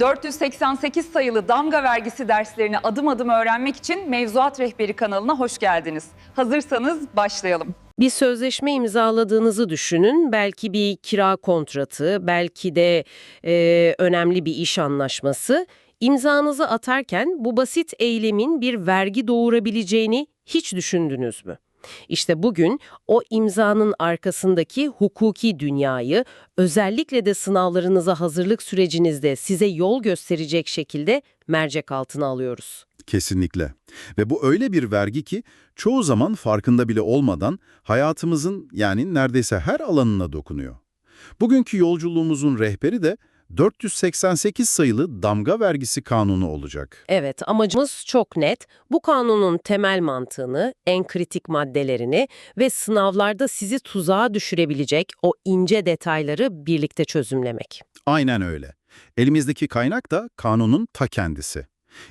488 sayılı damga vergisi derslerini adım adım öğrenmek için Mevzuat Rehberi kanalına hoş geldiniz. Hazırsanız başlayalım. Bir sözleşme imzaladığınızı düşünün. Belki bir kira kontratı, belki de e, önemli bir iş anlaşması. İmzanızı atarken bu basit eylemin bir vergi doğurabileceğini hiç düşündünüz mü? İşte bugün o imzanın arkasındaki hukuki dünyayı özellikle de sınavlarınıza hazırlık sürecinizde size yol gösterecek şekilde mercek altına alıyoruz. Kesinlikle. Ve bu öyle bir vergi ki çoğu zaman farkında bile olmadan hayatımızın yani neredeyse her alanına dokunuyor. Bugünkü yolculuğumuzun rehberi de 488 sayılı damga vergisi kanunu olacak. Evet, amacımız çok net. Bu kanunun temel mantığını, en kritik maddelerini ve sınavlarda sizi tuzağa düşürebilecek o ince detayları birlikte çözümlemek. Aynen öyle. Elimizdeki kaynak da kanunun ta kendisi.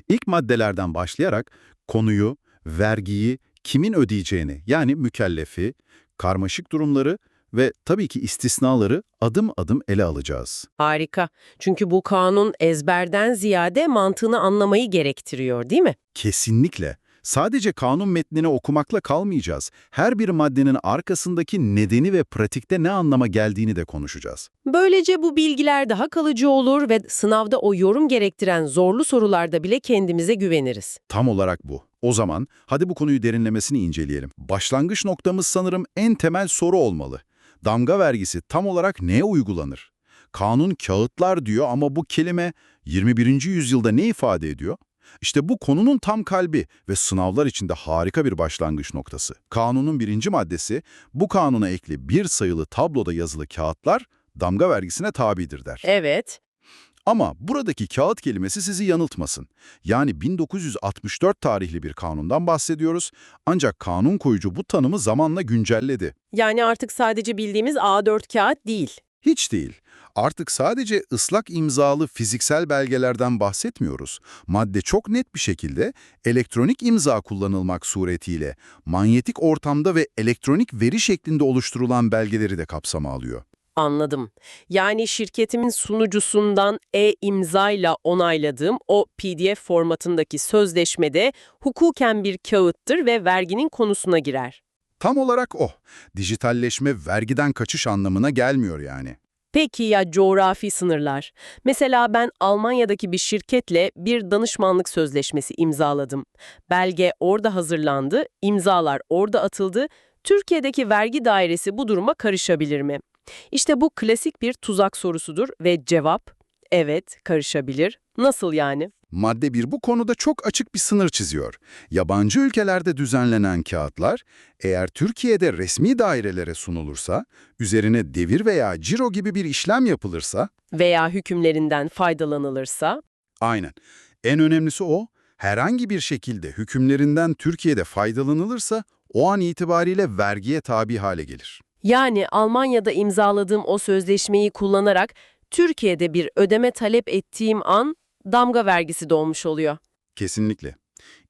İlk maddelerden başlayarak konuyu, vergiyi, kimin ödeyeceğini yani mükellefi, karmaşık durumları ve tabii ki istisnaları adım adım ele alacağız. Harika. Çünkü bu kanun ezberden ziyade mantığını anlamayı gerektiriyor, değil mi? Kesinlikle. Sadece kanun metnini okumakla kalmayacağız. Her bir maddenin arkasındaki nedeni ve pratikte ne anlama geldiğini de konuşacağız. Böylece bu bilgiler daha kalıcı olur ve sınavda o yorum gerektiren zorlu sorularda bile kendimize güveniriz. Tam olarak bu. O zaman hadi bu konuyu derinlemesini inceleyelim. Başlangıç noktamız sanırım en temel soru olmalı. Damga vergisi tam olarak neye uygulanır? Kanun kağıtlar diyor ama bu kelime 21. yüzyılda ne ifade ediyor? İşte bu konunun tam kalbi ve sınavlar içinde harika bir başlangıç noktası. Kanunun birinci maddesi, bu kanuna ekli bir sayılı tabloda yazılı kağıtlar damga vergisine tabidir der. Evet. Ama buradaki kağıt kelimesi sizi yanıltmasın. Yani 1964 tarihli bir kanundan bahsediyoruz ancak kanun koyucu bu tanımı zamanla güncelledi. Yani artık sadece bildiğimiz A4 kağıt değil. Hiç değil. Artık sadece ıslak imzalı fiziksel belgelerden bahsetmiyoruz. Madde çok net bir şekilde elektronik imza kullanılmak suretiyle manyetik ortamda ve elektronik veri şeklinde oluşturulan belgeleri de kapsama alıyor. Anladım. Yani şirketimin sunucusundan e-imzayla onayladığım o PDF formatındaki sözleşmede hukuken bir kağıttır ve verginin konusuna girer. Tam olarak o. Dijitalleşme vergiden kaçış anlamına gelmiyor yani. Peki ya coğrafi sınırlar? Mesela ben Almanya'daki bir şirketle bir danışmanlık sözleşmesi imzaladım. Belge orada hazırlandı, imzalar orada atıldı. Türkiye'deki vergi dairesi bu duruma karışabilir mi? İşte bu klasik bir tuzak sorusudur ve cevap evet karışabilir. Nasıl yani? Madde 1 bu konuda çok açık bir sınır çiziyor. Yabancı ülkelerde düzenlenen kağıtlar, eğer Türkiye'de resmi dairelere sunulursa, üzerine devir veya ciro gibi bir işlem yapılırsa, Veya hükümlerinden faydalanılırsa? aynen. En önemlisi o, herhangi bir şekilde hükümlerinden Türkiye'de faydalanılırsa, o an itibariyle vergiye tabi hale gelir. Yani Almanya'da imzaladığım o sözleşmeyi kullanarak Türkiye'de bir ödeme talep ettiğim an damga vergisi doğmuş oluyor. Kesinlikle.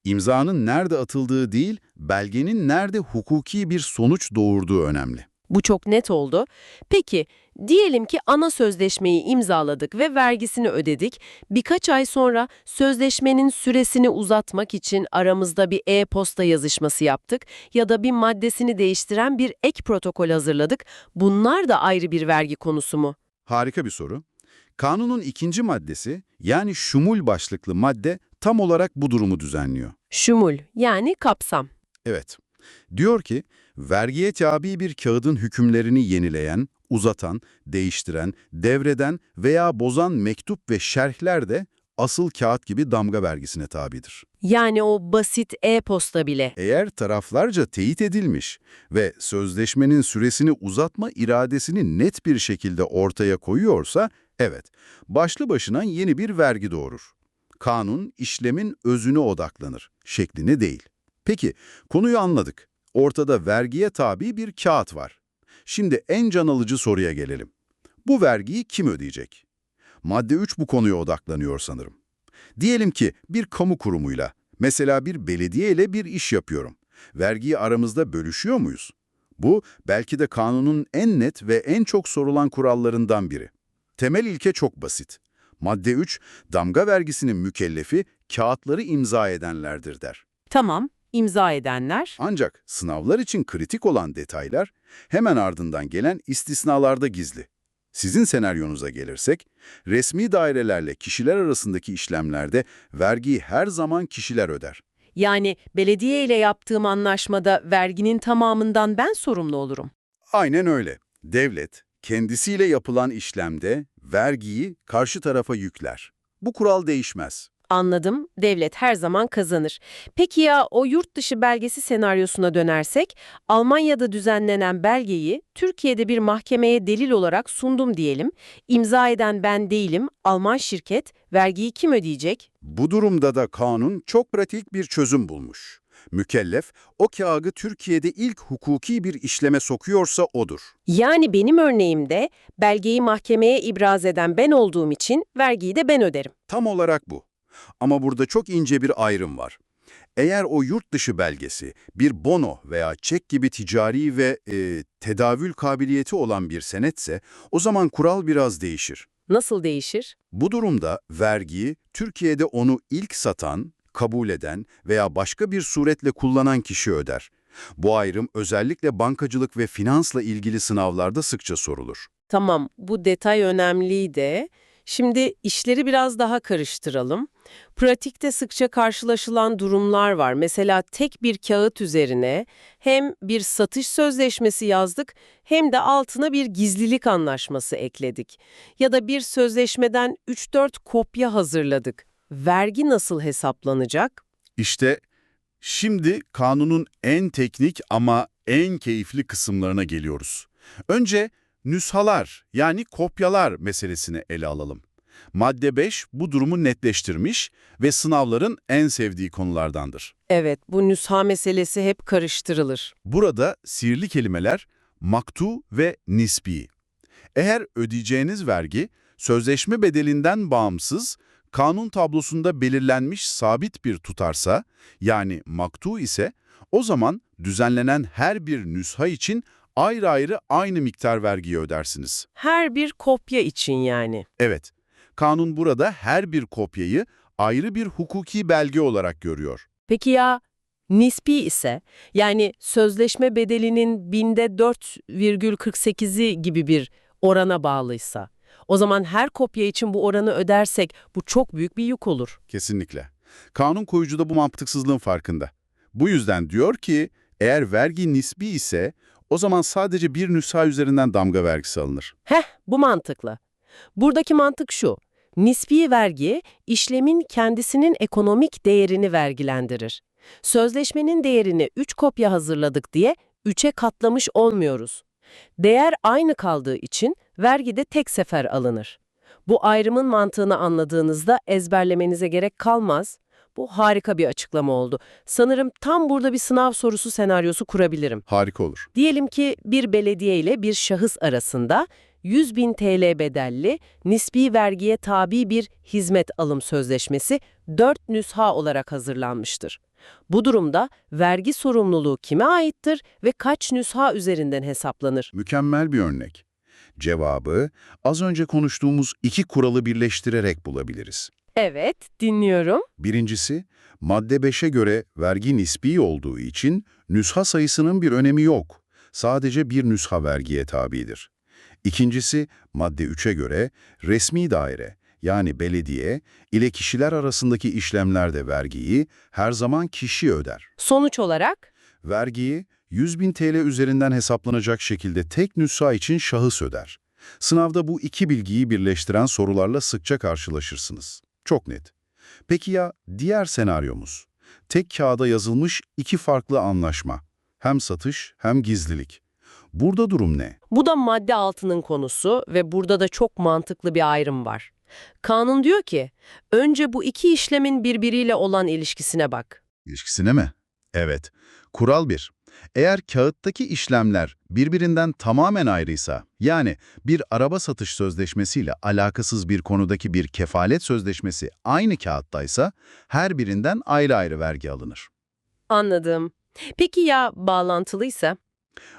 İmzanın nerede atıldığı değil, belgenin nerede hukuki bir sonuç doğurduğu önemli. Bu çok net oldu. Peki, diyelim ki ana sözleşmeyi imzaladık ve vergisini ödedik. Birkaç ay sonra sözleşmenin süresini uzatmak için aramızda bir e-posta yazışması yaptık ya da bir maddesini değiştiren bir ek protokol hazırladık. Bunlar da ayrı bir vergi konusu mu? Harika bir soru. Kanunun ikinci maddesi, yani şumul başlıklı madde tam olarak bu durumu düzenliyor. Şumul yani kapsam. Evet. Diyor ki, vergiye tabi bir kağıdın hükümlerini yenileyen, uzatan, değiştiren, devreden veya bozan mektup ve şerhler de asıl kağıt gibi damga vergisine tabidir. Yani o basit e-posta bile. Eğer taraflarca teyit edilmiş ve sözleşmenin süresini uzatma iradesini net bir şekilde ortaya koyuyorsa, evet, başlı başına yeni bir vergi doğurur. Kanun, işlemin özüne odaklanır, şekline değil. Peki, konuyu anladık. Ortada vergiye tabi bir kağıt var. Şimdi en can alıcı soruya gelelim. Bu vergiyi kim ödeyecek? Madde 3 bu konuya odaklanıyor sanırım. Diyelim ki bir kamu kurumuyla, mesela bir belediye ile bir iş yapıyorum. Vergiyi aramızda bölüşüyor muyuz? Bu belki de kanunun en net ve en çok sorulan kurallarından biri. Temel ilke çok basit. Madde 3, damga vergisinin mükellefi kağıtları imza edenlerdir der. Tamam, imza edenler. Ancak sınavlar için kritik olan detaylar hemen ardından gelen istisnalarda gizli. Sizin senaryonuza gelirsek, resmi dairelerle kişiler arasındaki işlemlerde vergiyi her zaman kişiler öder. Yani belediye ile yaptığım anlaşmada verginin tamamından ben sorumlu olurum. Aynen öyle. Devlet, kendisiyle yapılan işlemde vergiyi karşı tarafa yükler. Bu kural değişmez. Anladım, devlet her zaman kazanır. Peki ya o yurt dışı belgesi senaryosuna dönersek, Almanya'da düzenlenen belgeyi Türkiye'de bir mahkemeye delil olarak sundum diyelim. İmza eden ben değilim, Alman şirket, vergiyi kim ödeyecek? Bu durumda da kanun çok pratik bir çözüm bulmuş. Mükellef, o kağıdı Türkiye'de ilk hukuki bir işleme sokuyorsa odur. Yani benim örneğimde belgeyi mahkemeye ibraz eden ben olduğum için vergiyi de ben öderim. Tam olarak bu. Ama burada çok ince bir ayrım var. Eğer o yurt dışı belgesi bir bono veya çek gibi ticari ve e, tedavül kabiliyeti olan bir senetse o zaman kural biraz değişir. Nasıl değişir? Bu durumda vergiyi Türkiye'de onu ilk satan, kabul eden veya başka bir suretle kullanan kişi öder. Bu ayrım özellikle bankacılık ve finansla ilgili sınavlarda sıkça sorulur. Tamam, bu detay önemliydi. Şimdi işleri biraz daha karıştıralım. Pratikte sıkça karşılaşılan durumlar var. Mesela tek bir kağıt üzerine hem bir satış sözleşmesi yazdık hem de altına bir gizlilik anlaşması ekledik. Ya da bir sözleşmeden 3-4 kopya hazırladık. Vergi nasıl hesaplanacak? İşte şimdi kanunun en teknik ama en keyifli kısımlarına geliyoruz. Önce nüshalar yani kopyalar meselesini ele alalım. Madde 5 bu durumu netleştirmiş ve sınavların en sevdiği konulardandır. Evet, bu nüsha meselesi hep karıştırılır. Burada sihirli kelimeler maktu ve nispi. Eğer ödeyeceğiniz vergi sözleşme bedelinden bağımsız, kanun tablosunda belirlenmiş sabit bir tutarsa, yani maktu ise, o zaman düzenlenen her bir nüsha için ayrı ayrı aynı miktar vergiyi ödersiniz. Her bir kopya için yani. Evet, kanun burada her bir kopyayı ayrı bir hukuki belge olarak görüyor. Peki ya nispi ise yani sözleşme bedelinin binde 4,48'i gibi bir orana bağlıysa o zaman her kopya için bu oranı ödersek bu çok büyük bir yük olur. Kesinlikle. Kanun koyucu da bu mantıksızlığın farkında. Bu yüzden diyor ki eğer vergi nisbi ise o zaman sadece bir nüsha üzerinden damga vergisi alınır. Heh bu mantıklı. Buradaki mantık şu. Nispi vergi işlemin kendisinin ekonomik değerini vergilendirir. Sözleşmenin değerini 3 kopya hazırladık diye 3'e katlamış olmuyoruz. Değer aynı kaldığı için vergi de tek sefer alınır. Bu ayrımın mantığını anladığınızda ezberlemenize gerek kalmaz. Bu harika bir açıklama oldu. Sanırım tam burada bir sınav sorusu senaryosu kurabilirim. Harika olur. Diyelim ki bir belediye ile bir şahıs arasında 100 bin TL bedelli nispi vergiye tabi bir hizmet alım sözleşmesi 4 nüsha olarak hazırlanmıştır. Bu durumda vergi sorumluluğu kime aittir ve kaç nüsha üzerinden hesaplanır? Mükemmel bir örnek. Cevabı az önce konuştuğumuz iki kuralı birleştirerek bulabiliriz. Evet, dinliyorum. Birincisi, madde 5'e göre vergi nispi olduğu için nüsha sayısının bir önemi yok. Sadece bir nüsha vergiye tabidir. İkincisi, madde 3'e göre resmi daire yani belediye ile kişiler arasındaki işlemlerde vergiyi her zaman kişi öder. Sonuç olarak Vergiyi 100 bin TL üzerinden hesaplanacak şekilde tek nüsha için şahıs öder. Sınavda bu iki bilgiyi birleştiren sorularla sıkça karşılaşırsınız. Çok net. Peki ya diğer senaryomuz? Tek kağıda yazılmış iki farklı anlaşma. Hem satış hem gizlilik. Burada durum ne? bu da madde altının konusu ve burada da çok mantıklı bir ayrım var. Kanun diyor ki, önce bu iki işlemin birbiriyle olan ilişkisine bak. İlişkisine mi? Evet. Kural 1. Eğer kağıttaki işlemler birbirinden tamamen ayrıysa, yani bir araba satış sözleşmesiyle alakasız bir konudaki bir kefalet sözleşmesi aynı kağıttaysa, her birinden ayrı ayrı vergi alınır. Anladım. Peki ya bağlantılıysa?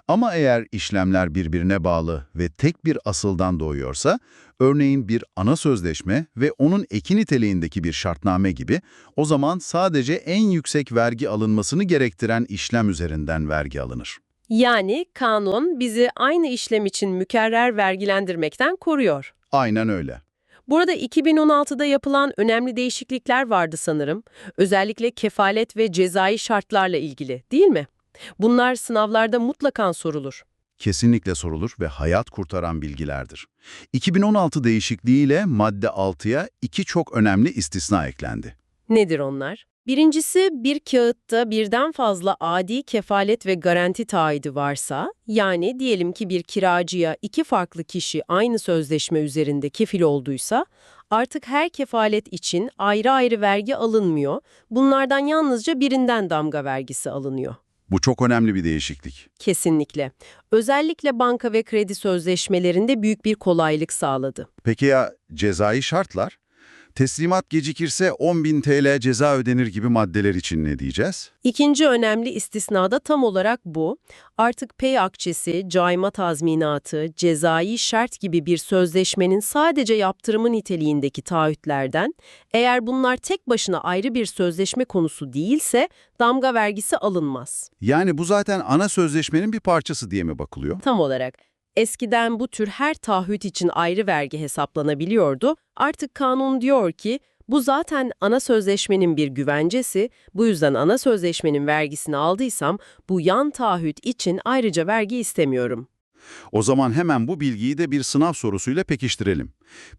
Ama eğer işlemler birbirine bağlı ve tek bir asıldan doğuyorsa, örneğin bir ana sözleşme ve onun eki niteliğindeki bir şartname gibi, o zaman sadece en yüksek vergi alınmasını gerektiren işlem üzerinden vergi alınır. Yani kanun bizi aynı işlem için mükerrer vergilendirmekten koruyor. Aynen öyle. Burada 2016'da yapılan önemli değişiklikler vardı sanırım. Özellikle kefalet ve cezai şartlarla ilgili değil mi? Bunlar sınavlarda mutlaka sorulur. Kesinlikle sorulur ve hayat kurtaran bilgilerdir. 2016 değişikliğiyle madde 6'ya iki çok önemli istisna eklendi. Nedir onlar? Birincisi bir kağıtta birden fazla adi kefalet ve garanti taahhüdü varsa, yani diyelim ki bir kiracıya iki farklı kişi aynı sözleşme üzerinde kefil olduysa, artık her kefalet için ayrı ayrı vergi alınmıyor, bunlardan yalnızca birinden damga vergisi alınıyor. Bu çok önemli bir değişiklik. Kesinlikle. Özellikle banka ve kredi sözleşmelerinde büyük bir kolaylık sağladı. Peki ya cezai şartlar? Teslimat gecikirse 10.000 TL ceza ödenir gibi maddeler için ne diyeceğiz? İkinci önemli istisna da tam olarak bu. Artık pay akçesi, cayma tazminatı, cezai şart gibi bir sözleşmenin sadece yaptırımı niteliğindeki taahhütlerden, eğer bunlar tek başına ayrı bir sözleşme konusu değilse damga vergisi alınmaz. Yani bu zaten ana sözleşmenin bir parçası diye mi bakılıyor? Tam olarak. Eskiden bu tür her taahhüt için ayrı vergi hesaplanabiliyordu. Artık kanun diyor ki bu zaten ana sözleşmenin bir güvencesi. Bu yüzden ana sözleşmenin vergisini aldıysam bu yan taahhüt için ayrıca vergi istemiyorum. O zaman hemen bu bilgiyi de bir sınav sorusuyla pekiştirelim.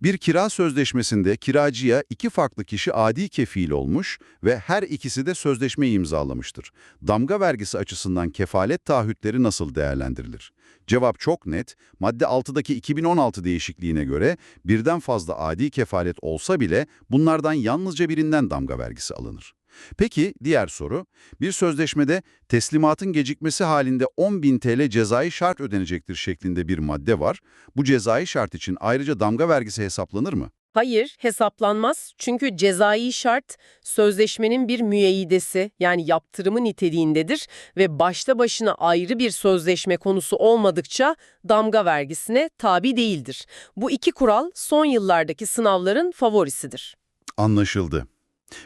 Bir kira sözleşmesinde kiracıya iki farklı kişi adi kefil olmuş ve her ikisi de sözleşmeyi imzalamıştır. Damga vergisi açısından kefalet taahhütleri nasıl değerlendirilir? Cevap çok net. Madde 6'daki 2016 değişikliğine göre birden fazla adi kefalet olsa bile bunlardan yalnızca birinden damga vergisi alınır. Peki diğer soru, bir sözleşmede teslimatın gecikmesi halinde 10.000 TL cezai şart ödenecektir şeklinde bir madde var. Bu cezai şart için ayrıca damga vergisi hesaplanır mı? Hayır, hesaplanmaz. Çünkü cezai şart sözleşmenin bir müeyyidesi yani yaptırımı niteliğindedir ve başta başına ayrı bir sözleşme konusu olmadıkça damga vergisine tabi değildir. Bu iki kural son yıllardaki sınavların favorisidir. Anlaşıldı.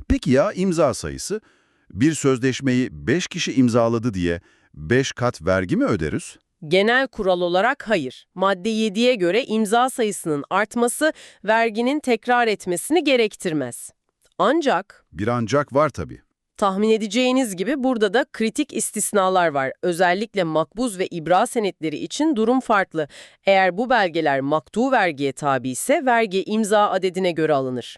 Peki ya imza sayısı? Bir sözleşmeyi 5 kişi imzaladı diye 5 kat vergi mi öderiz? Genel kural olarak hayır. Madde 7'ye göre imza sayısının artması verginin tekrar etmesini gerektirmez. Ancak Bir ancak var tabii. Tahmin edeceğiniz gibi burada da kritik istisnalar var. Özellikle makbuz ve ibra senetleri için durum farklı. Eğer bu belgeler maktu vergiye tabi ise vergi imza adedine göre alınır.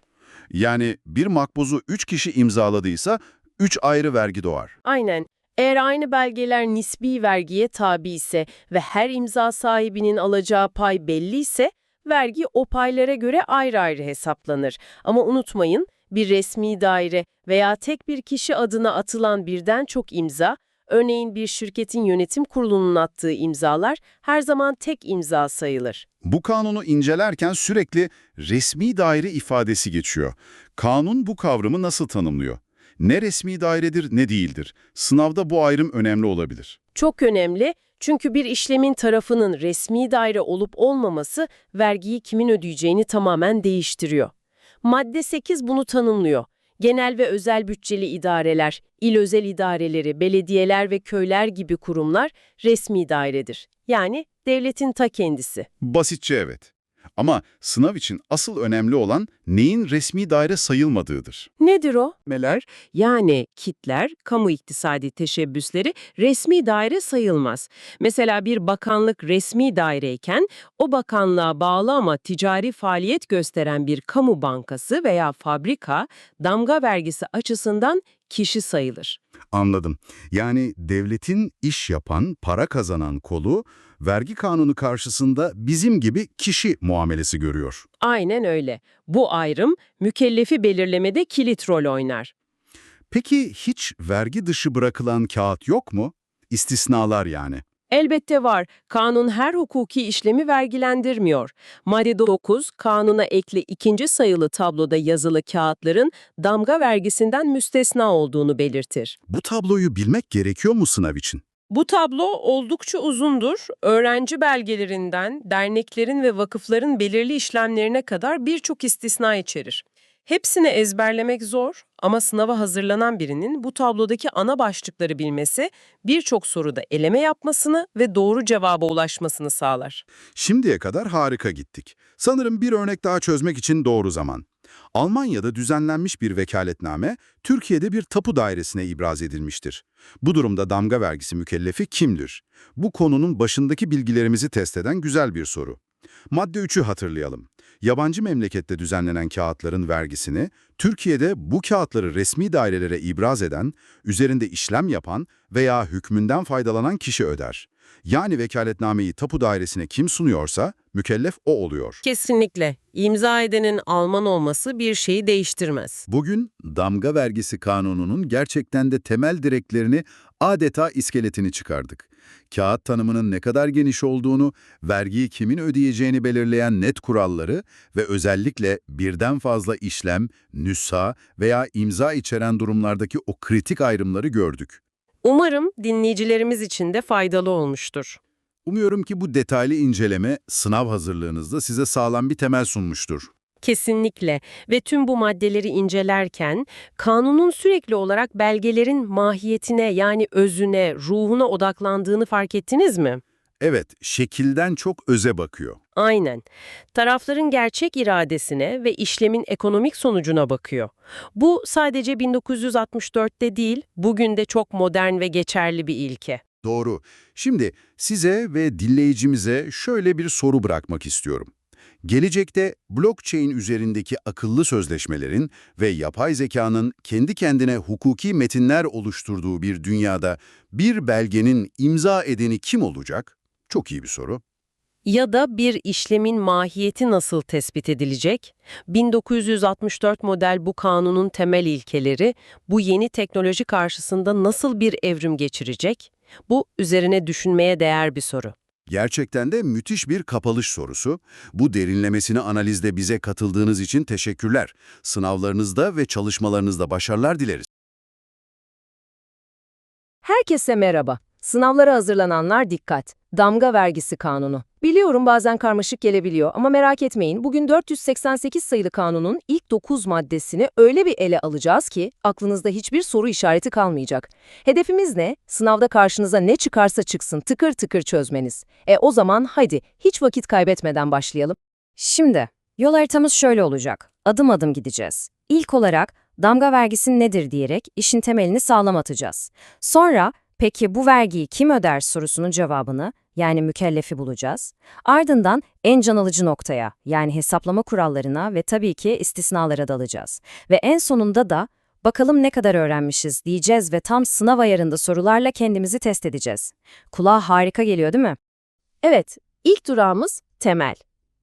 Yani bir makbuzu 3 kişi imzaladıysa 3 ayrı vergi doğar. Aynen. Eğer aynı belgeler nisbi vergiye tabi ise ve her imza sahibinin alacağı pay belli ise vergi o paylara göre ayrı ayrı hesaplanır. Ama unutmayın bir resmi daire veya tek bir kişi adına atılan birden çok imza, örneğin bir şirketin yönetim kurulunun attığı imzalar her zaman tek imza sayılır. Bu kanunu incelerken sürekli resmi daire ifadesi geçiyor. Kanun bu kavramı nasıl tanımlıyor? Ne resmi dairedir ne değildir. Sınavda bu ayrım önemli olabilir. Çok önemli çünkü bir işlemin tarafının resmi daire olup olmaması vergiyi kimin ödeyeceğini tamamen değiştiriyor. Madde 8 bunu tanımlıyor. Genel ve özel bütçeli idareler, il özel idareleri, belediyeler ve köyler gibi kurumlar resmi dairedir. Yani devletin ta kendisi. Basitçe evet. Ama sınav için asıl önemli olan neyin resmi daire sayılmadığıdır. Nedir o? Meler, yani kitler, kamu iktisadi teşebbüsleri resmi daire sayılmaz. Mesela bir bakanlık resmi daireyken o bakanlığa bağlı ama ticari faaliyet gösteren bir kamu bankası veya fabrika damga vergisi açısından kişi sayılır. Anladım. Yani devletin iş yapan, para kazanan kolu vergi kanunu karşısında bizim gibi kişi muamelesi görüyor. Aynen öyle. Bu ayrım mükellefi belirlemede kilit rol oynar. Peki hiç vergi dışı bırakılan kağıt yok mu? İstisnalar yani. Elbette var. Kanun her hukuki işlemi vergilendirmiyor. Madde 9, kanuna ekli ikinci sayılı tabloda yazılı kağıtların damga vergisinden müstesna olduğunu belirtir. Bu tabloyu bilmek gerekiyor mu sınav için? Bu tablo oldukça uzundur. Öğrenci belgelerinden, derneklerin ve vakıfların belirli işlemlerine kadar birçok istisna içerir. Hepsini ezberlemek zor ama sınava hazırlanan birinin bu tablodaki ana başlıkları bilmesi birçok soruda eleme yapmasını ve doğru cevaba ulaşmasını sağlar. Şimdiye kadar harika gittik. Sanırım bir örnek daha çözmek için doğru zaman. Almanya'da düzenlenmiş bir vekaletname, Türkiye'de bir tapu dairesine ibraz edilmiştir. Bu durumda damga vergisi mükellefi kimdir? Bu konunun başındaki bilgilerimizi test eden güzel bir soru. Madde 3'ü hatırlayalım. Yabancı memlekette düzenlenen kağıtların vergisini, Türkiye'de bu kağıtları resmi dairelere ibraz eden, üzerinde işlem yapan veya hükmünden faydalanan kişi öder. Yani vekaletnameyi tapu dairesine kim sunuyorsa, mükellef o oluyor. Kesinlikle. İmza edenin Alman olması bir şeyi değiştirmez. Bugün damga vergisi kanununun gerçekten de temel direklerini adeta iskeletini çıkardık. Kağıt tanımının ne kadar geniş olduğunu, vergiyi kimin ödeyeceğini belirleyen net kuralları ve özellikle birden fazla işlem, nüsha veya imza içeren durumlardaki o kritik ayrımları gördük. Umarım dinleyicilerimiz için de faydalı olmuştur. Umuyorum ki bu detaylı inceleme sınav hazırlığınızda size sağlam bir temel sunmuştur. Kesinlikle ve tüm bu maddeleri incelerken kanunun sürekli olarak belgelerin mahiyetine yani özüne, ruhuna odaklandığını fark ettiniz mi? Evet, şekilden çok öze bakıyor. Aynen. Tarafların gerçek iradesine ve işlemin ekonomik sonucuna bakıyor. Bu sadece 1964'te değil, bugün de çok modern ve geçerli bir ilke. Doğru. Şimdi size ve dinleyicimize şöyle bir soru bırakmak istiyorum. Gelecekte blockchain üzerindeki akıllı sözleşmelerin ve yapay zekanın kendi kendine hukuki metinler oluşturduğu bir dünyada bir belgenin imza edeni kim olacak? Çok iyi bir soru. Ya da bir işlemin mahiyeti nasıl tespit edilecek? 1964 model bu kanunun temel ilkeleri bu yeni teknoloji karşısında nasıl bir evrim geçirecek? Bu üzerine düşünmeye değer bir soru. Gerçekten de müthiş bir kapanış sorusu. Bu derinlemesine analizde bize katıldığınız için teşekkürler. Sınavlarınızda ve çalışmalarınızda başarılar dileriz. Herkese merhaba. Sınavlara hazırlananlar dikkat. Damga vergisi kanunu. Biliyorum bazen karmaşık gelebiliyor ama merak etmeyin. Bugün 488 sayılı kanunun ilk 9 maddesini öyle bir ele alacağız ki aklınızda hiçbir soru işareti kalmayacak. Hedefimiz ne? Sınavda karşınıza ne çıkarsa çıksın tıkır tıkır çözmeniz. E o zaman haydi hiç vakit kaybetmeden başlayalım. Şimdi yol haritamız şöyle olacak. Adım adım gideceğiz. İlk olarak damga vergisi nedir diyerek işin temelini sağlam atacağız. Sonra Peki bu vergiyi kim öder sorusunun cevabını, yani mükellefi bulacağız. Ardından en can alıcı noktaya, yani hesaplama kurallarına ve tabii ki istisnalara dalacağız. Ve en sonunda da bakalım ne kadar öğrenmişiz diyeceğiz ve tam sınav ayarında sorularla kendimizi test edeceğiz. Kulağa harika geliyor değil mi? Evet, ilk durağımız temel.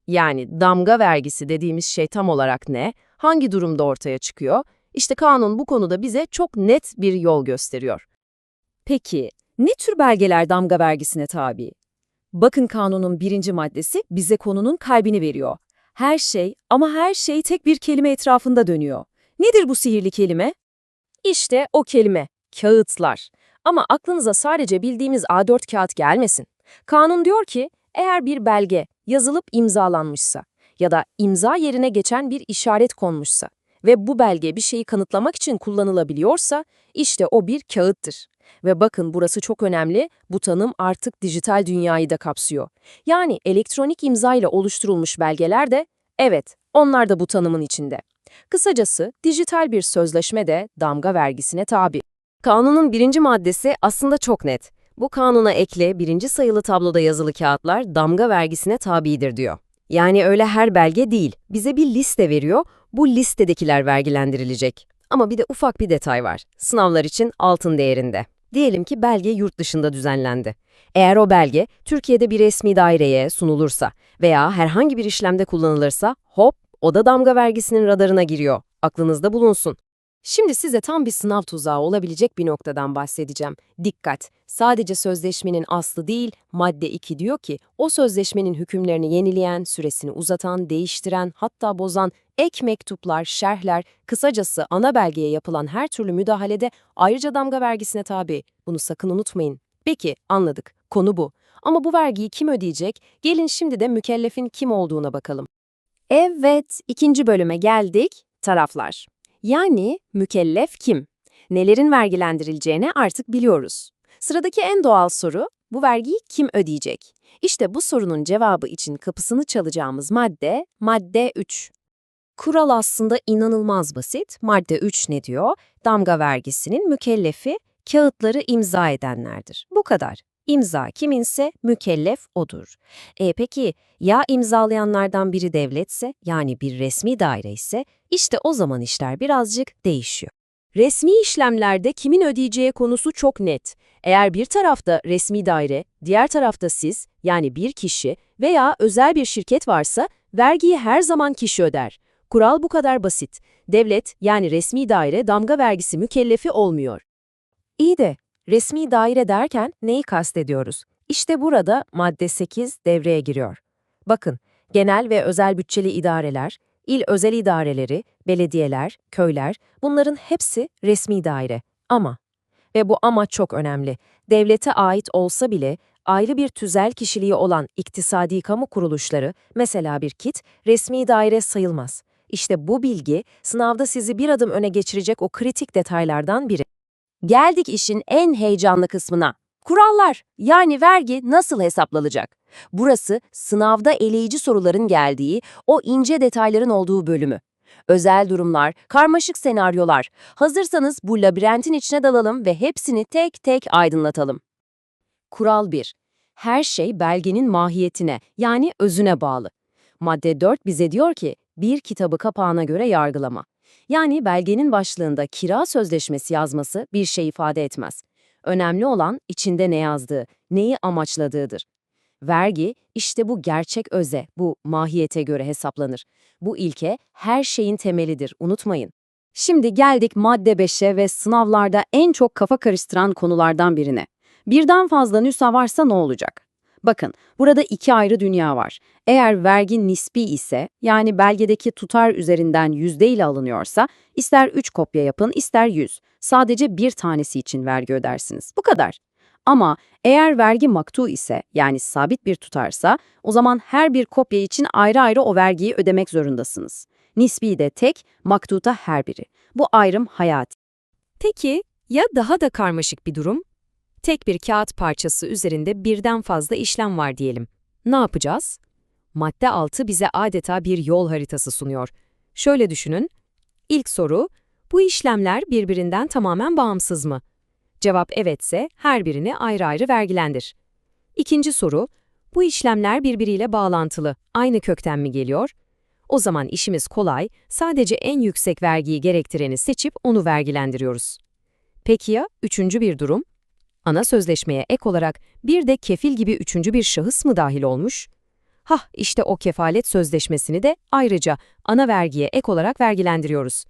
Yani damga vergisi dediğimiz şey tam olarak ne? Hangi durumda ortaya çıkıyor? İşte kanun bu konuda bize çok net bir yol gösteriyor. Peki, ne tür belgeler damga vergisine tabi? Bakın kanunun birinci maddesi bize konunun kalbini veriyor. Her şey ama her şey tek bir kelime etrafında dönüyor. Nedir bu sihirli kelime? İşte o kelime, kağıtlar. Ama aklınıza sadece bildiğimiz A4 kağıt gelmesin. Kanun diyor ki, eğer bir belge yazılıp imzalanmışsa ya da imza yerine geçen bir işaret konmuşsa ve bu belge bir şeyi kanıtlamak için kullanılabiliyorsa, işte o bir kağıttır. Ve bakın burası çok önemli, bu tanım artık dijital dünyayı da kapsıyor. Yani elektronik imza ile oluşturulmuş belgeler de, evet, onlar da bu tanımın içinde. Kısacası dijital bir sözleşme de damga vergisine tabi. Kanunun birinci maddesi aslında çok net. Bu kanuna ekle birinci sayılı tabloda yazılı kağıtlar damga vergisine tabidir diyor. Yani öyle her belge değil, bize bir liste veriyor, bu listedekiler vergilendirilecek. Ama bir de ufak bir detay var, sınavlar için altın değerinde. Diyelim ki belge yurt dışında düzenlendi. Eğer o belge Türkiye'de bir resmi daireye sunulursa veya herhangi bir işlemde kullanılırsa hop o da damga vergisinin radarına giriyor. Aklınızda bulunsun. Şimdi size tam bir sınav tuzağı olabilecek bir noktadan bahsedeceğim. Dikkat! Sadece sözleşmenin aslı değil, madde 2 diyor ki, o sözleşmenin hükümlerini yenileyen, süresini uzatan, değiştiren, hatta bozan ek mektuplar, şerhler, kısacası ana belgeye yapılan her türlü müdahalede ayrıca damga vergisine tabi. Bunu sakın unutmayın. Peki, anladık. Konu bu. Ama bu vergiyi kim ödeyecek? Gelin şimdi de mükellefin kim olduğuna bakalım. Evet, ikinci bölüme geldik. Taraflar. Yani mükellef kim? Nelerin vergilendirileceğini artık biliyoruz. Sıradaki en doğal soru, bu vergiyi kim ödeyecek? İşte bu sorunun cevabı için kapısını çalacağımız madde, madde 3. Kural aslında inanılmaz basit. Madde 3 ne diyor? Damga vergisinin mükellefi kağıtları imza edenlerdir. Bu kadar. İmza kiminse mükellef odur. E peki ya imzalayanlardan biri devletse yani bir resmi daire ise işte o zaman işler birazcık değişiyor. Resmi işlemlerde kimin ödeyeceği konusu çok net. Eğer bir tarafta resmi daire, diğer tarafta siz yani bir kişi veya özel bir şirket varsa vergiyi her zaman kişi öder. Kural bu kadar basit. Devlet yani resmi daire damga vergisi mükellefi olmuyor. İyi de resmi daire derken neyi kastediyoruz? İşte burada madde 8 devreye giriyor. Bakın, genel ve özel bütçeli idareler, il özel idareleri, belediyeler, köyler bunların hepsi resmi daire. Ama ve bu ama çok önemli. Devlete ait olsa bile ayrı bir tüzel kişiliği olan iktisadi kamu kuruluşları, mesela bir kit, resmi daire sayılmaz. İşte bu bilgi sınavda sizi bir adım öne geçirecek o kritik detaylardan biri. Geldik işin en heyecanlı kısmına. Kurallar, yani vergi nasıl hesaplanacak? Burası sınavda eleyici soruların geldiği, o ince detayların olduğu bölümü. Özel durumlar, karmaşık senaryolar. Hazırsanız bu labirentin içine dalalım ve hepsini tek tek aydınlatalım. Kural 1. Her şey belgenin mahiyetine, yani özüne bağlı. Madde 4 bize diyor ki, bir kitabı kapağına göre yargılama. Yani belgenin başlığında kira sözleşmesi yazması bir şey ifade etmez. Önemli olan içinde ne yazdığı, neyi amaçladığıdır. Vergi işte bu gerçek öze, bu mahiyete göre hesaplanır. Bu ilke her şeyin temelidir, unutmayın. Şimdi geldik madde 5'e ve sınavlarda en çok kafa karıştıran konulardan birine. Birden fazla nüsa varsa ne olacak? Bakın, burada iki ayrı dünya var. Eğer vergi nispi ise, yani belgedeki tutar üzerinden yüzde ile alınıyorsa, ister 3 kopya yapın, ister 100. Sadece bir tanesi için vergi ödersiniz. Bu kadar. Ama eğer vergi maktu ise, yani sabit bir tutarsa, o zaman her bir kopya için ayrı ayrı o vergiyi ödemek zorundasınız. Nispi de tek, maktuta her biri. Bu ayrım hayati. Peki, ya daha da karmaşık bir durum? Tek bir kağıt parçası üzerinde birden fazla işlem var diyelim. Ne yapacağız? Madde 6 bize adeta bir yol haritası sunuyor. Şöyle düşünün. İlk soru, bu işlemler birbirinden tamamen bağımsız mı? Cevap evetse her birini ayrı ayrı vergilendir. İkinci soru, bu işlemler birbiriyle bağlantılı, aynı kökten mi geliyor? O zaman işimiz kolay, sadece en yüksek vergiyi gerektireni seçip onu vergilendiriyoruz. Peki ya üçüncü bir durum? Ana sözleşmeye ek olarak bir de kefil gibi üçüncü bir şahıs mı dahil olmuş? Hah işte o kefalet sözleşmesini de ayrıca ana vergiye ek olarak vergilendiriyoruz.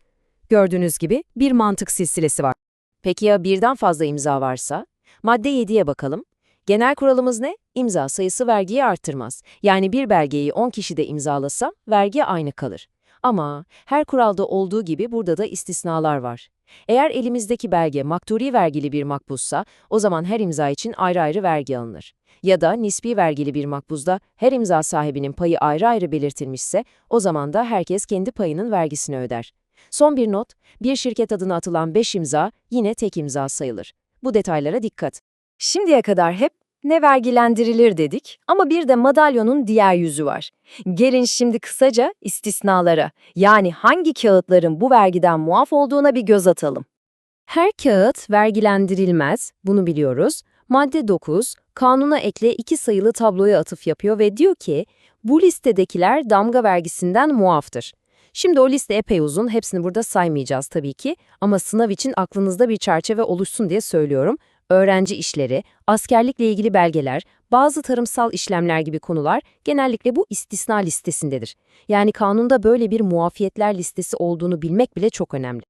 Gördüğünüz gibi bir mantık silsilesi var. Peki ya birden fazla imza varsa? Madde 7'ye bakalım. Genel kuralımız ne? İmza sayısı vergiyi arttırmaz. Yani bir belgeyi 10 kişi de imzalasa vergi aynı kalır. Ama her kuralda olduğu gibi burada da istisnalar var. Eğer elimizdeki belge makturi vergili bir makbuzsa o zaman her imza için ayrı ayrı vergi alınır. Ya da nispi vergili bir makbuzda her imza sahibinin payı ayrı ayrı belirtilmişse o zaman da herkes kendi payının vergisini öder. Son bir not, bir şirket adına atılan 5 imza yine tek imza sayılır. Bu detaylara dikkat. Şimdiye kadar hep ne vergilendirilir dedik ama bir de madalyonun diğer yüzü var. Gelin şimdi kısaca istisnalara, yani hangi kağıtların bu vergiden muaf olduğuna bir göz atalım. Her kağıt vergilendirilmez, bunu biliyoruz. Madde 9, kanuna ekle iki sayılı tabloya atıf yapıyor ve diyor ki, bu listedekiler damga vergisinden muaftır. Şimdi o liste epey uzun, hepsini burada saymayacağız tabii ki ama sınav için aklınızda bir çerçeve oluşsun diye söylüyorum. Öğrenci işleri, askerlikle ilgili belgeler, bazı tarımsal işlemler gibi konular genellikle bu istisna listesindedir. Yani kanunda böyle bir muafiyetler listesi olduğunu bilmek bile çok önemli.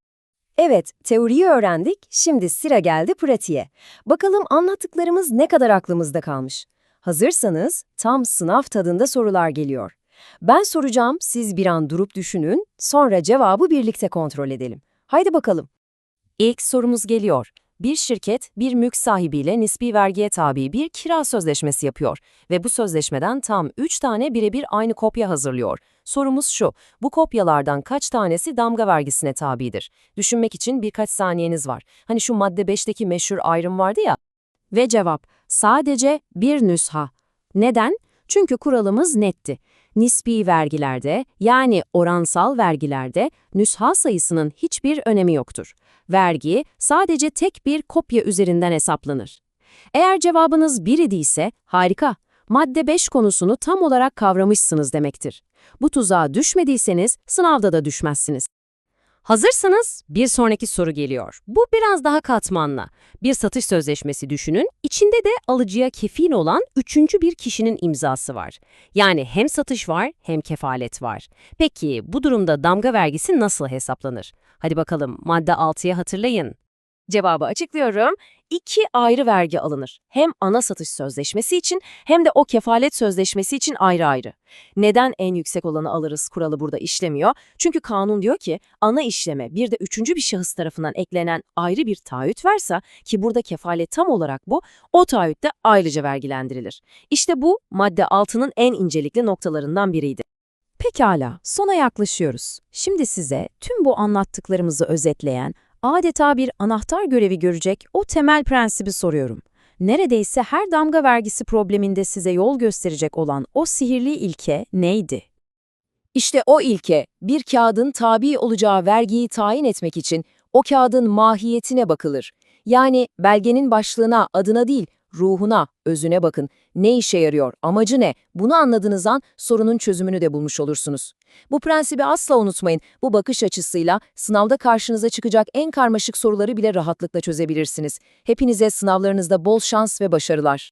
Evet, teoriyi öğrendik, şimdi sıra geldi pratiğe. Bakalım anlattıklarımız ne kadar aklımızda kalmış. Hazırsanız tam sınav tadında sorular geliyor. Ben soracağım, siz bir an durup düşünün, sonra cevabı birlikte kontrol edelim. Haydi bakalım. İlk sorumuz geliyor. Bir şirket, bir mülk sahibiyle nispi vergiye tabi bir kira sözleşmesi yapıyor ve bu sözleşmeden tam 3 tane birebir aynı kopya hazırlıyor. Sorumuz şu, bu kopyalardan kaç tanesi damga vergisine tabidir? Düşünmek için birkaç saniyeniz var. Hani şu madde 5'teki meşhur ayrım vardı ya. Ve cevap, sadece bir nüsha. Neden? Çünkü kuralımız netti. Nispi vergilerde yani oransal vergilerde nüsha sayısının hiçbir önemi yoktur. Vergi sadece tek bir kopya üzerinden hesaplanır. Eğer cevabınız 1 idiyse harika. Madde 5 konusunu tam olarak kavramışsınız demektir. Bu tuzağa düşmediyseniz sınavda da düşmezsiniz. Hazırsanız bir sonraki soru geliyor. Bu biraz daha katmanlı. Bir satış sözleşmesi düşünün, içinde de alıcıya kefil olan üçüncü bir kişinin imzası var. Yani hem satış var hem kefalet var. Peki bu durumda damga vergisi nasıl hesaplanır? Hadi bakalım madde 6'yı hatırlayın. Cevabı açıklıyorum. İki ayrı vergi alınır. Hem ana satış sözleşmesi için hem de o kefalet sözleşmesi için ayrı ayrı. Neden en yüksek olanı alırız kuralı burada işlemiyor? Çünkü kanun diyor ki ana işleme bir de üçüncü bir şahıs tarafından eklenen ayrı bir taahhüt varsa ki burada kefalet tam olarak bu, o taahhüt de ayrıca vergilendirilir. İşte bu madde 6'nın en incelikli noktalarından biriydi. Pekala, sona yaklaşıyoruz. Şimdi size tüm bu anlattıklarımızı özetleyen, adeta bir anahtar görevi görecek o temel prensibi soruyorum. Neredeyse her damga vergisi probleminde size yol gösterecek olan o sihirli ilke neydi? İşte o ilke, bir kağıdın tabi olacağı vergiyi tayin etmek için o kağıdın mahiyetine bakılır. Yani belgenin başlığına, adına değil, ruhuna, özüne bakın. Ne işe yarıyor, amacı ne? Bunu anladığınız an sorunun çözümünü de bulmuş olursunuz. Bu prensibi asla unutmayın. Bu bakış açısıyla sınavda karşınıza çıkacak en karmaşık soruları bile rahatlıkla çözebilirsiniz. Hepinize sınavlarınızda bol şans ve başarılar.